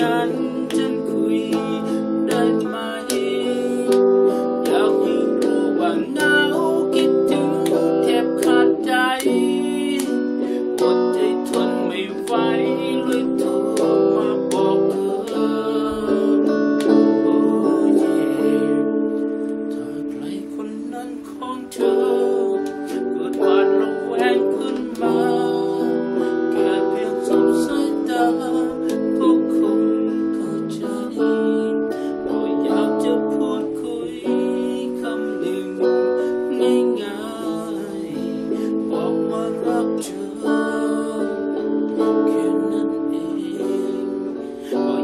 ฉันคุยได้ไหม อยากให้รู้ว่าเหงาคิดถึงแทบขาดใจอดใจทนไม่ไหวเลย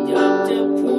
Dr. Pooh.